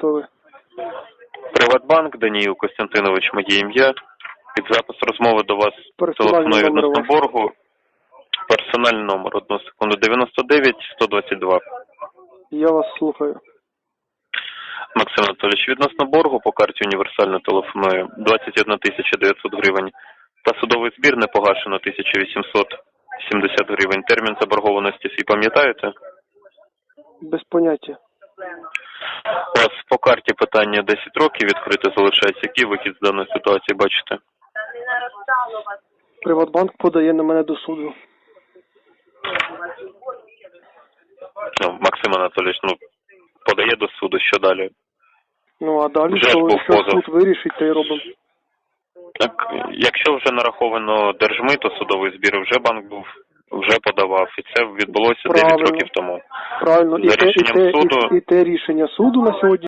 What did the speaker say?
Хто ви? Приватбанк, Даніїл Костянтинович, моє ім'я. Під запис розмови до вас номер відносно боргу. Персональний номер, одну секунду, 99 122. Я вас слухаю. Максим Анатолійович, відносно боргу по карті універсально телефоную 21 тисяча 900 гривень. Та судовий збір не погашено 1870 гривень. Термін заборгованості свій пам'ятаєте? Без поняття. У вас карті питання 10 років відкрите залишається. Який вихід з даної ситуації бачите? Приватбанк подає на мене до суду. Ну, Максим Анатолійович, ну подає до суду, що далі? Ну а далі Вже що, що суд вирішить, то й робимо. Так, якщо вже нараховано держмито, судовий збір, вже банк був, вже подавав, і це відбулося 9 років тому. Правильно, і За і, рішенням те, суду- і, і те рішення суду на сьогодні.